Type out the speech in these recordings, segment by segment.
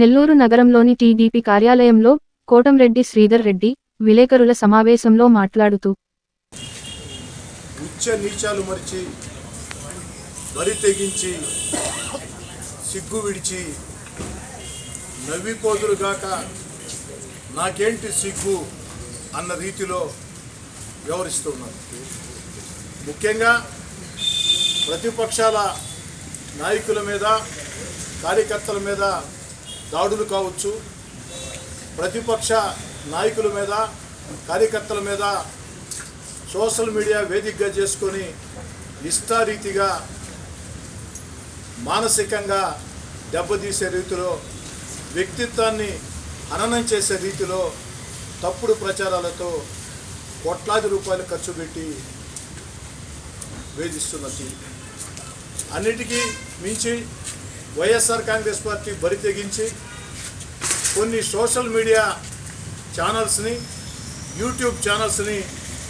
నెల్లూరు నగరంలోని టీడీపీ కార్యాలయంలో కోటంరెడ్డి శ్రీధర్ రెడ్డి విలేకరుల సమావేశంలో మాట్లాడుతూ ఉచ్చ నీచాలు మరిచి బరి తెగించి సిగ్గు విడిచి నవ్విపోదురుగాక నాకేంటి సిగ్గు అన్న రీతిలో వ్యవహరిస్తున్నారు. ముఖ్యంగా ప్రతిపక్షాల నాయకుల మీద కార్యకర్తల మీద దాడులు కావచ్చు ప్రతిపక్ష నాయకుల మీద కార్యకర్తల మీద సోషల్ మీడియా వేదికగా చేసుకొని ఇష్టారీతిగా మానసికంగా దెబ్బతీసే రీతిలో వ్యక్తిత్వాన్ని హననం చేసే రీతిలో తప్పుడు ప్రచారాలతో కోట్లాది రూపాయలు ఖర్చు పెట్టి వేధిస్తున్నది అన్నిటికీ మించి వైఎస్ఆర్ కాంగ్రెస్ పార్టీ బరి తెగించి కొన్ని సోషల్ మీడియా ఛానల్స్ని యూట్యూబ్ ఛానల్స్ని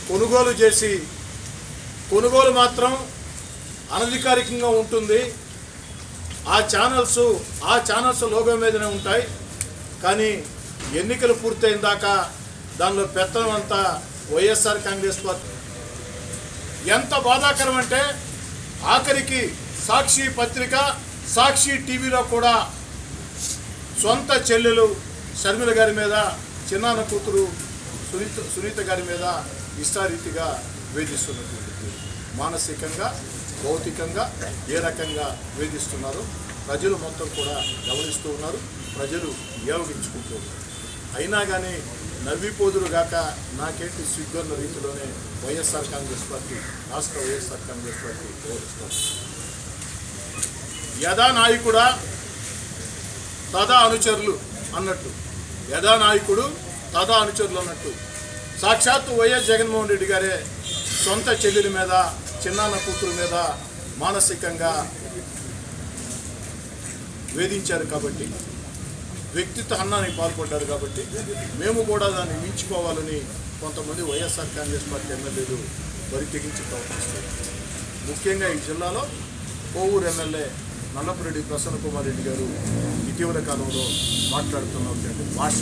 కొనుగోలు చేసి కొనుగోలు మాత్రం అనధికారికంగా ఉంటుంది. ఆ ఛానల్స్ ఆ ఛానల్స్ లోగో మీదనే ఉంటాయి. కానీ ఎన్నికలు పూర్తయిన దాకా దానిలో పెత్తనం అంతా వైఎస్ఆర్ కాంగ్రెస్ పార్టీ. ఎంత బాధాకరం అంటే ఆఖరికి సాక్షి పత్రిక సాక్షి టీవీలో కూడా సొంత చెల్లెలు షర్మిల గారి మీద చిన్నాన్న కూతురు సునీత సునీత గారి మీద ఇష్టారీతిగా వేధిస్తున్నటువంటిది మానసికంగా భౌతికంగా ఏ రకంగా వేధిస్తున్నారు ప్రజలు మొత్తం కూడా గమనిస్తూ ఉన్నారు ప్రజలు ఏవగించుకుంటూ ఉన్నారు. అయినా కానీ నవ్విపోదురుగాక నాకేంటి సిగ్గన్న రీతిలోనే వైఎస్ఆర్ కాంగ్రెస్ పార్టీ రాష్ట్ర వైఎస్ఆర్ కాంగ్రెస్ పార్టీ గౌరవిస్తారు యథా నాయకుడా తదా అనుచరులు అన్నట్టు. యథా నాయకుడు తదా అనుచరులు అన్నట్టు. సాక్షాత్తు వైఎస్ జగన్మోహన్ రెడ్డి గారే సొంత చెల్లెల మీద చిన్నాన్న కూతురు మీద మానసికంగా వేధించారు కాబట్టి వ్యక్తిత్వ హన్నానికి పాల్పడ్డారు కాబట్టి మేము కూడా దాన్ని మించిపోవాలని కొంతమంది వైఎస్ఆర్ కాంగ్రెస్ పార్టీ ఎమ్మెల్యేలు బరి తెగించి ప్రవర్తిస్తారు ముఖ్యంగా ఈ జిల్లాలో కోవూరు ఎమ్మెల్యే నల్లపురెడ్డి ప్రసన్న కుమార్ రెడ్డి గారు ఇటీవల కాలంలో మాట్లాడుతున్నటువంటి భాష.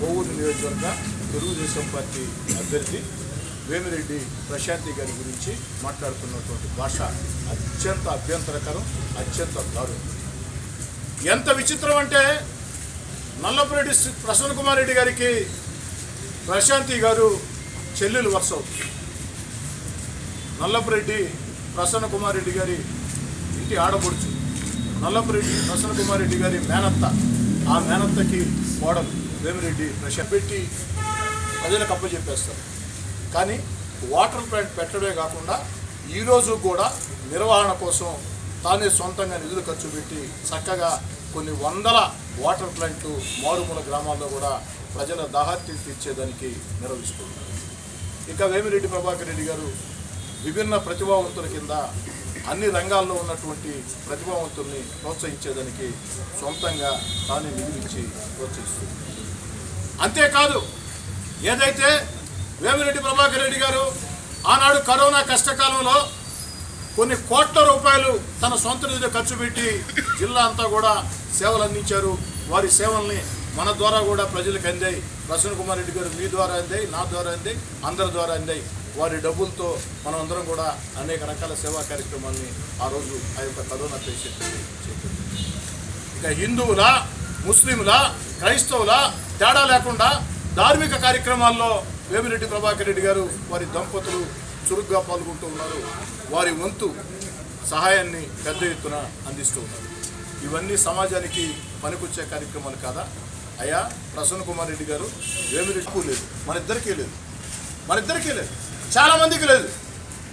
కోవూరు నియోజకవర్గ తెలుగుదేశం పార్టీ అభ్యర్థి వేమిరెడ్డి ప్రశాంతి గారి గురించి మాట్లాడుతున్నటువంటి భాష అత్యంత అభ్యంతరకరం అత్యంత దారుణం. ఎంత విచిత్రం అంటే నల్లపురెడ్డి శ్రీ- ప్రసన్న కుమార్ రెడ్డి గారికి ప్రశాంతి గారు చెల్లెలు వరుస నల్లపురెడ్డి ప్రసన్న కుమార్ రెడ్డి గారి ఇంటి ఆడపడుచు నల్లపురెడ్డి ప్రసన్న కుమార్ రెడ్డి గారి మేనత్త. ఆ మేనత్తకి మోడల్ వేమిరెడ్డి ప్రెషర్ పెట్టి ప్రజలకు అప్పచెప్పేస్తారు. కానీ వాటర్ ప్లాంట్ పెట్టడమే కాకుండా ఈరోజు కూడా నిర్వహణ కోసం తానే సొంతంగా నిధులు ఖర్చు పెట్టి చక్కగా కొన్ని వందల వాటర్ ప్లాంట్లు మారుమూల గ్రామాల్లో కూడా ప్రజల దాహార్తి తీర్చేదానికి నిర్వహిస్తున్నారు. ఇంకా వేమిరెడ్డి ప్రభాకర్ రెడ్డి గారు విభిన్న ప్రతిభావంతుల కింద అన్ని రంగాల్లో ఉన్నటువంటి ప్రతిభావంతుల్ని ప్రోత్సహించేదానికి సొంతంగా తానే నిధులిచ్చి ప్రోత్సహిస్తుంది. అంతేకాదు ఏదైతే వేమిరెడ్డి ప్రభాకర్ రెడ్డి గారు ఆనాడు కరోనా కష్టకాలంలో కొన్ని కోట్ల రూపాయలు తన సొంత నిధులు ఖర్చు పెట్టి జిల్లా అంతా కూడా సేవలు అందించారు. వారి సేవల్ని మన ద్వారా కూడా ప్రజలకు అందాయి. ప్రసన్న కుమార్ రెడ్డి గారు మీ ద్వారా అందాయి నా ద్వారా అందాయి అందరి ద్వారా అందాయి. వారి డబ్బులతో మనం అందరం కూడా అనేక రకాల సేవా కార్యక్రమాల్ని ఆ రోజు ఆ యొక్క కరోనా పేషెంట్ ఇక హిందువుల ముస్లింల క్రైస్తవుల తేడా లేకుండా ధార్మిక కార్యక్రమాల్లో వేమిరెడ్డి ప్రభాకర్ రెడ్డి గారు వారి దంపతులు చురుగ్గా పాల్గొంటూ ఉన్నారు. వారి వంతు సహాయాన్ని పెద్ద ఎత్తున అందిస్తూ ఉన్నారు. ఇవన్నీ సమాజానికి పనికొచ్చే కార్యక్రమాలు కాదా? అయ్యా ప్రసన్న కుమార్ రెడ్డి గారు వేమిరెడ్డికి లేదు. మన ఇద్దరికీ లేదు. మన ఇద్దరికీ లేదు. చాలా మందికి లేదు.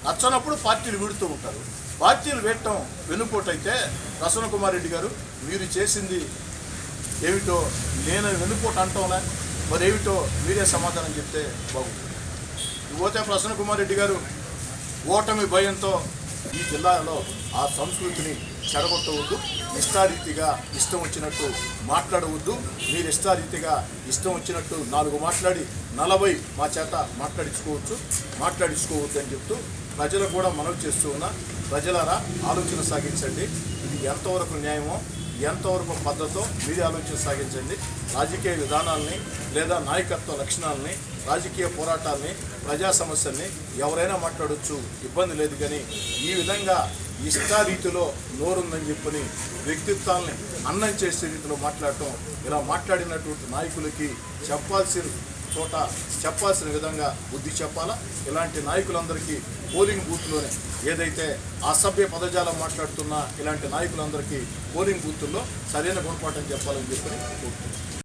నచ్చనప్పుడు పార్టీలు విడుతూ ఉంటారు. పార్టీలు వేయటం వెన్నుపోటైతే ప్రసన్న కుమార్ రెడ్డి గారు మీరు చేసింది ఏమిటో నేను వెనుకోట అంటాంలే మరి ఏమిటో మీరే సమాధానం చెప్తే బాగుంటుంది. పోతే ప్రసన్న కుమార్ రెడ్డి గారు ఓటమి భయంతో ఈ జిల్లాలో ఆ సంస్కృతిని చెడగొట్టవద్దు. ఇష్టారీతిగా ఇష్టం వచ్చినట్టు మాట్లాడవద్దు. మీరు ఇష్టారీతిగా ఇష్టం వచ్చినట్టు నాలుగు మాట్లాడి నలభై మా చేత మాట్లాడించుకోవచ్చు. మాట్లాడించుకోవద్దు అని చెప్తూ ప్రజలకు కూడా మనవి చేస్తూ ఉన్నా ప్రజలారా ఆలోచన సాగించండి. ఇది ఎంతవరకు న్యాయమో ఎంతవరకు పద్ధతో మీరే ఆలోచన సాగించండి. రాజకీయ విధానాల్ని లేదా నాయకత్వ లక్షణాలని రాజకీయ పోరాటాల్ని ప్రజా సమస్యల్ని ఎవరైనా మాట్లాడొచ్చు ఇబ్బంది లేదు కానీ ఈ విధంగా ఇష్టారీతిలో నోరుందని చెప్పని వ్యక్తిత్వాల్ని అన్నం చేసే రీతిలో మాట్లాడటం ఇలా మాట్లాడినటువంటి నాయకులకి చెప్పాల్సిన చోట చెప్పాల్సిన విధంగా బుద్ధి చెప్పాలా? ఇలాంటి నాయకులందరికీ పోలింగ్ బూత్లోనే ఏదైతే అసభ్య పదజాలం మాట్లాడుతున్న ఇలాంటి నాయకులందరికీ పోలింగ్ బూతుల్లో సరైన గుణపాఠం చెప్పాలని చెప్పని కోరుతున్నాను